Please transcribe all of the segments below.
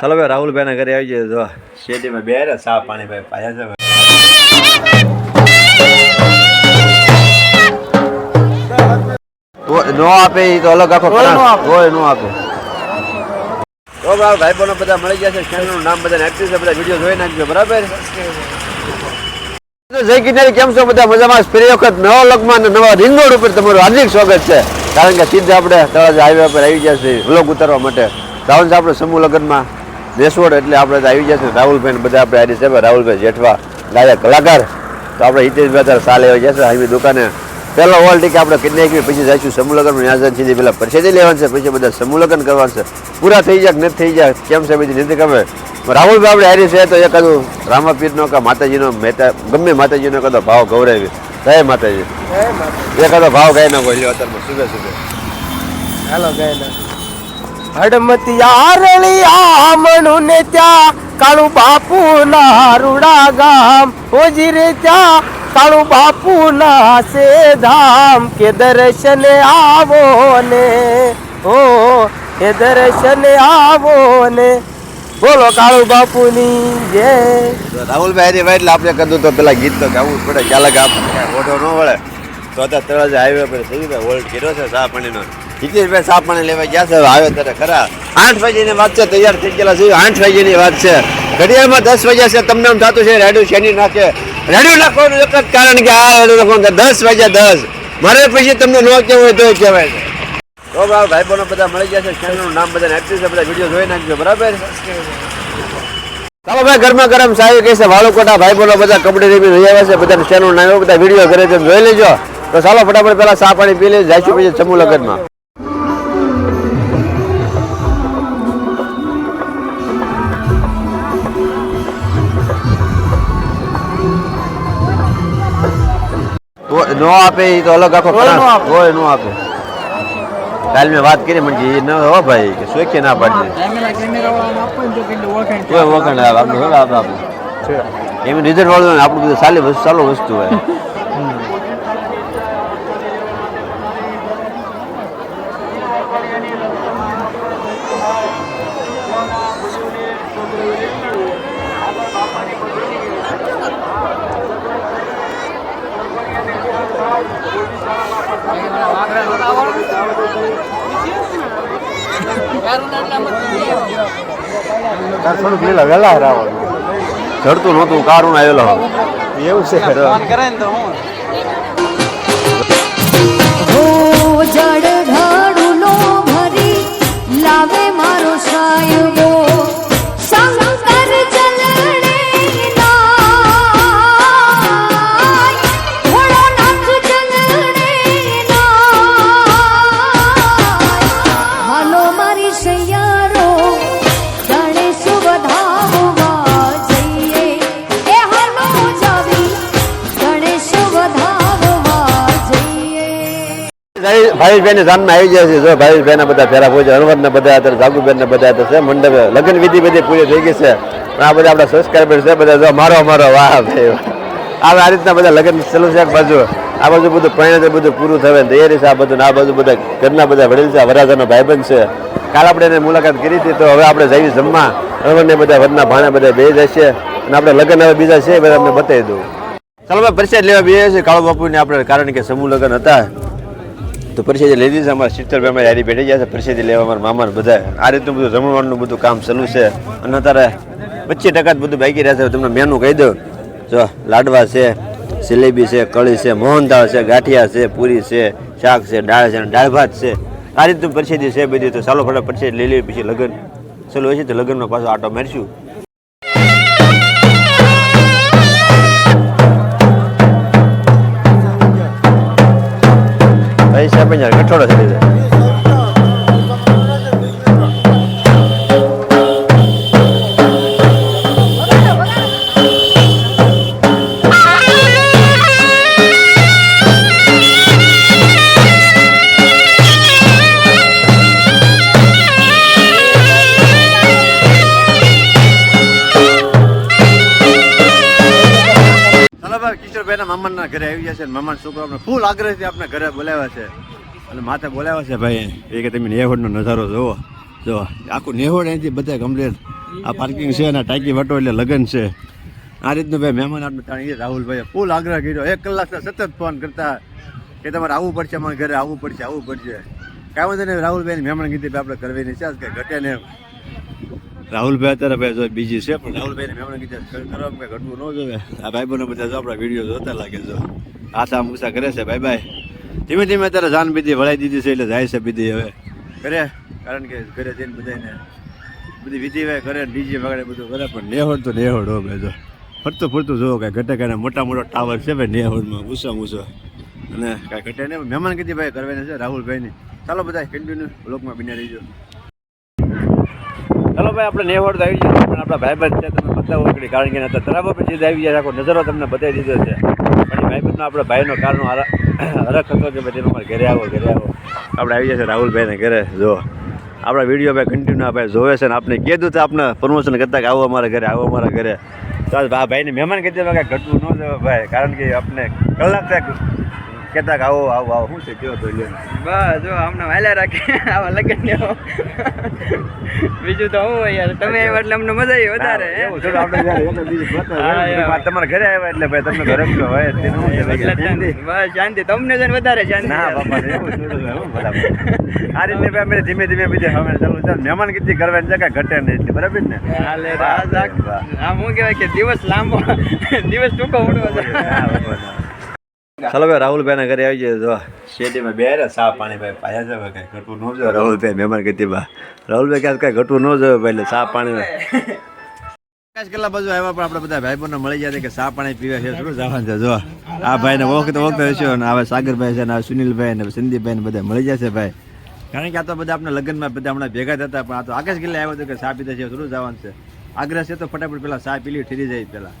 ચાલો ભાઈ રાહુલભાઈ ના ઘરે આવી જાય જો શેરીમાં બે રે સા પાણી ભાઈ પાયા છે નો આપે એ તો અલગ આખો તોય નો આપે. તો ભાઈ ભાઈ બહેનો બધા મળી ગયા છે ચેનલનું નામ બધા એક્ટિવ છે બધા વીડિયો જોઈ નાખજો બરાબર? જય કિનારી કેમ છો બધા? મજામાં? ફરી વખત નવા લોકમાં અને નવા રિંગ રોડ ઉપર તમારું હાર્દિક સ્વાગત છે. કારણ કે સીધા આપણે તળાજા હાઈવે પર આવી ગયા છે વ્લોગ ઉતારવા માટે. રાહુલ આપણે સમૂહ લગ્નમાં. દેશવડ એટલે આપણે આવી જશે રાહુલભાઈ બધા આપણે આવી છે રાહુલભાઈ જેઠવા ગાયક કલાકાર. તો આપણે હિતેશભાઈ અત્યારે સાલ આવી જશે આવી દુકાને. પહેલો હોલ ટીકે આપણે કિડનેક પછી જઈશું સમૂહ લગ્ન ન્યાસન છે પેલા પરિષદે લેવાનું છે પછી બધા સમૂહ કરવાનું છે. પૂરા થઈ જાય નથી થઈ જાય કેમ છે બીજી નથી ગમે રાહુલભાઈ આપણે હારી છે તો એકાદું રામાપીરનો કે માતાજીનો મહેતા ગમે માતાજીનો કદો ભાવ ગૌરવી. જય માતાજી. એકાદો ભાવ ગાય ના બોલ્યો અત્યારમાં શુભે સુબે હાલો ગાયના. હડમતી આરળિયા મણું ને ત્યાં કાળુ બાપુ ના રૂડા ગામ હોજી રે ત્યાં કાળુ બાપુ ના સે ધામ. કે દર્શને આવો ને હો, કે દર્શને આવો ને બોલો કાળુ બાપુની જય રાહુલભાઈ ભાઈ એટલે આપણે કદું તો પેલા ગીત તો ગાવું પડે. ચાલે કે આપણે ઓઢો ન વળે. તો અત્યારે તળાજા હાઈવે પર થઈ હોલ્ડ કર્યો છે ચા પાણીનો રૂપિયા સાફ પાણી લેવા ગયા છે આવ્યો ત્યારે ખરા. આઠ વાગ્યાની વાત છે, તૈયાર થઈ ગયેલા છે આઠ વાગ્યાની વાત છે. ઘડિયાળમાં દસ વાગ્યા છે, તમને એમ થતું છે, રેડિયો શેની નાખે? રેડિયો નાખવાનું એક જ કારણ કે આ રેડિયો નાખવાનું દસ વાગ્યા દસ. મારે પછી તમને ન કહેવું હોય તો કહેવાય છે. તો ભાઈ ભાઈ બહેનો બધા મળી ગયા છે ચેનલનું નામ બધા એક્ટિવ છે, બધા વીડિયો જોઈ નાખજો, બરાબર? ચાલો ભાઈ, ગરમા ગરમ સાહેબ કહે છે વાળુકોટા ભાઈ બોલો બધા કપડે રેબી રહી આવ્યા છે બધા ચેનલ નામ બધા વીડિયો કરે છે જોઈ લેજો. તો ચાલો, ફટાફટ પેલા સાફ પાણી પી લે જાય પછી સમૂહ લગ્નમાં નો આપે એ તો અલગ આખો કોઈ નો આપે. કાલ મેં વાત કરી મને એ ન હો ભાઈ કે સોખી ના પાડી કોઈ વખણ આપણે આપણે એમ રિઝલ્ટ વાળું ને આપણું બધું સારી વસ્તુ ચાલુ વસ્તુ હોય. થોડુંક લીલા વહેલા રાવણ ચડતું નહોતું કારું આવેલો એવું છે. હો જળ ઢાળુલો ભાવેશભાઈ ની જાનમાં આવી જાય છે. જો ભાવેશભાઈ બધા ફેરા પહોંચે હરવદ ને બધા અત્યારે જાગુબેન ને બધા છે, મંડપે. લગ્ન વિધિ બધી પૂરી થઈ ગઈ છે. આ બધા આપણા સબસ્ક્રાઈબર છે, બધા જો મારો મારો વાહ ભાઈ આ આ રીતના બધા લગ્ન ચાલુ છે બાજુ. આ બાજુ બધું પરિણામ બધું પૂરું થવે તૈયારી છે આ બધું આ બાજુ બધા ઘરના બધા વડીલ છે વરાજાનો ભાઈબંધ છે. કાલ આપણે એને મુલાકાત કરી હતી, તો હવે આપણે જઈએ જમવા. હરવદ ને બધા વરના ભાણા બધા બે જશે અને આપણે લગ્ન હવે બીજા છે બધા અમને બતાવી દઉં. ચાલો ભાઈ પરિચય લેવા બે છે કાળો બાપુને આપણે, કારણ કે સમૂહ લગ્ન હતા. તો પરિષદ લઈ દીધા અમારા શીતળભાઈ અમારી હારી બેઠી ગયા છે. પરિષદ લેવા અમારા મામા બધા આ રીતનું બધું જમણવારનું બધું કામ ચાલુ છે. અને અત્યારે પચીસ ટકા જ બધું બાકી છે તમને મેનુ કહી દઉં. જો લાડવા છે, જલેબી છે, કળી છે મોહનદાળ છે, ગાંઠિયા છે, પૂરી છે, શાક છે, દાળ છે દાળ ભાત છે. આ રીતનું પરિષદી છે બધી. તો ચાલો ફટાફટ પરિષદ લઈ લઈએ પછી લગ્ન. ચાલો હોય છે તો લગ્નમાં પાછો આટો મારીશું. પંજાર કઠોળો થઈ જાય ચાલો ભાઈ કિશોરભાઈ ના મામાના ઘરે આવી ગયા છે મામા છોકરો આપણે ફૂલ આગ્રહથી આપણે ઘરે બોલાવ્યા છે. અને માથે બોલાવ્યા છે ભાઈ. એ કે તમે નેહડનો નજારો જોવો. જો, આખું નેહોડ અહીંથી બધા કમ્પ્લીટ આ પાર્કિંગ છે અને ટાંકી વટો એટલે લગન છે. આ રીતનું ભાઈ મહેમાન આપણે તાણી રાહુલભાઈએ ફૂલ આગ્રહ કર્યો. એક કલાકના સતત ફોન કરતા કે તમારે આવવું પડશે અમારા ઘરે, આવવું પડશે આવવું પડશે. કાંઈ વાંધો નહીં રાહુલભાઈ મહેમાન કીધી ભાઈ આપણે કરવાની છે કે ઘટે ને રાહુલભાઈ અત્યારે ભાઈ જો બીજી છે, પણ રાહુલભાઈને મહેમાન કીધી કરવા કે ઘટવું ન જોવે આ ભાઈબંધો બધા જો આપણા વીડિયો જોતા લાગે જો આશા મૂસા કરે છે ભાઈ ભાઈ ધીમે ધીમે અત્યારે જાન બીધી વળાઈ દીધી છે એટલે જાય છે બીધી હવે. ઘરે, કારણ કે ઘરે જઈને બધાને બધી વિધિ હોય, ઘરે ડીજે વગાડે બધું કરે, પણ નેહોડ તો નેહોડ હો ભાઈ તો ફરતું ફરતું જોવો કાંઈ ઘટે કાંઈ મોટા મોટો ટાવર છે ભાઈ નેહોડમાં, ઊંચો ઊંચો. અને કાંઈ ઘટે નહીં. મહેમાન કીધી ભાઈ કરવાના છે, રાહુલભાઈની. ચાલો બધા કન્ટિન્યુ બ્લોકમાં બિના રહીજો. ચાલો ભાઈ, આપણે નેહોડ આવી જઈએ પણ આપણા ભાઈબંધ છે, તમે બધા ઓળખી કારણ કે તરાબો પછી આવી જાય આખો નજરો તમને બતાવી દીધો છે. પણ ભાઈ ભાઈબંધનો આપણે ભાઈનો કારનો હરખ હતો કે ભાઈ અમારે ઘરે આવો ઘરે આવો. આપણે આવી જશે રાહુલભાઈને ઘરે, જો. આપણા વીડિયો ભાઈ કન્ટિન્યુ ભાઈ જોવે છે ને આપણે કીધું તો આપણે પ્રમોશન કરતા કે આવો અમારા ઘરે, આવો અમારા ઘરે. તો આ ભાઈને મહેમાન કીધું કાંઈ ઘટવું ન જવે ભાઈ. કારણ કે આપણે કલાક તક કહેતા કે આવો આવો આવો. શું છે કયો તો બસ જો હમણાં વાયલા રાખે. આવા લગન બીજું તો હું યાર તમે આવ્યા એટલે અમને મજા આવી વધારે તમારા ઘરે આવ્યા એટલે ભાઈ તમને ઘરે હોય. બસ શાંતિ. તમને છે ને વધારે શાંતિ ના બાપા આ રીતે ભાઈ અમે ધીમે ધીમે બીજે હવે ચાલુ ચાલ મહેમાન કીધી કરવાની જગ્યા ઘટે નહીં એટલે બરાબર ને? હાલે આ હું કહેવાય કે દિવસ લાંબો દિવસ ટૂંકો ઉડવો ચાલો ભાઈ રાહુલભાઈ ના ઘરે આવી જાય જો. શેટીમાં બે રે સા પાણી ભાઈ પાયા છે ભાઈ કઈ ઘટવું ન જોઈએ રાહુલભાઈ મહેમાન કીધી બા રાહુલભાઈ ક્યાં કઈ ઘટવું ન જોઈએ ભાઈ એટલે સા પાણી આકાશ કલા બાજુ આવ્યા પણ આપણે બધા ભાઈ બહેનો મળી જાય કે સા પાણી પીવે છે શું જવાનું છે જો. આ ભાઈને ઓળખતો ઓળખતો હશો ને હવે સાગરભાઈ છે ને આ સુનિલભાઈ ને સંદીપભાઈ ને બધા મળી જશે ભાઈ. કારણ કે આ તો બધા આપણે લગ્નમાં બધા હમણાં ભેગા થતા પણ આ તો આકાશ કિલ્લે આવ્યો હતો કે સા પીધા છે શું જવાનું છે. આગ્રહ છે તો ફટાફટ પેલા સા પીલી ઠરી જાય પેલા.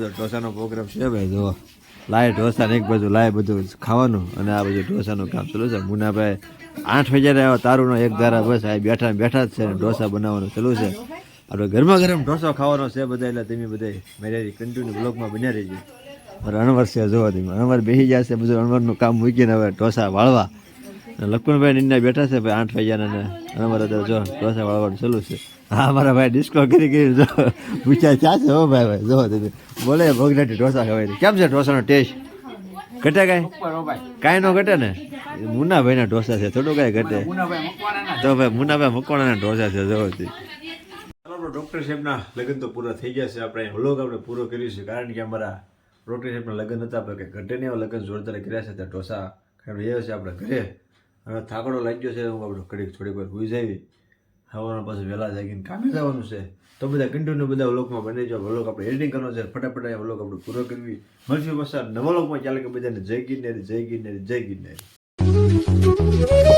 બધો ઢોસાનો પ્રોગ્રામ છે ભાઈ જો લાય ઢોસાને એક બાજુ લાય બધું ખાવાનું અને આ બધું ઢોસાનું કામ ચાલુ છે. મુનાભાઈ આઠ વાગ્યા આવ્યો તારુનો એક ધારા બસ, આ બેઠા બેઠા જ છે ઢોસા બનાવવાનું ચાલુ છે. આપણે ગરમા ગરમ ઢોસો ખાવાનો છે બધા એટલે તમે બધા મેરેરી કન્ટિન્યુ બ્લોગમાં બન્યા રહીજો. અણવર છે જોવા તમે. અણવર બેસી જશે બધું અણવરનું કામ મૂકીને હવે ઢોસા વાળવા. લક્ષ્મણભાઈ નિંદા બેઠા છે ભાઈ આઠ વાગ્યાના અને અણવર અત્યારે જો ઢોસા વાળવાનું ચાલુ છે. હા મારા ભાઈ ડિસ્કો કરી કરી જો પૂછ્યા ચા છે હો ભાઈ ભાઈ? જો તમે બોલે ભોગનાટી ઢોસા ખવાય કેમ છે ઢોસાનો ટેસ્ટ ઘટે કાંઈ? કાંઈ ન ઘટે ને? મુનાભાઈના ઢોસા છે, થોડું કાંઈ ઘટે. તો ભાઈ મુનાભાઈ મકવાણાના ઢોસા છે, જો તે. ચાલો ડૉક્ટર સાહેબના લગ્ન તો પૂરા થઈ ગયા છે. આપણે વ્લોગ આપણે પૂરો કર્યું છે, કારણ કે અમારા ડૉક્ટર સાહેબના લગ્ન હતા આપણે કે ઘટે એવા લગ્ન જોરદાર કર્યા છે. ત્યાં ઢોસા ખાઈ રહ્યા છે આપણે ઘરે. હવે થાકડો લાગ્યો છે, હું આપણે ઘડીક થોડીક વાર ભૂઈ જાવી. સવારના પાછું વહેલા જાગીને કામે જવાનું છે. તો બધા કન્ટિન્યુ બધા વ્લોગમાં બની જાઓ. વ્લોગ આપણે એડિટિંગ કરવાનો છે. ફટાફટ આ વ્લોગ આપણે પૂરો કરવી. મળશે પાછા નવા વ્લોગમાં. ચાલે કે બધાને જય ગિરનારી જય ગિરનારી જય ગિરનારી.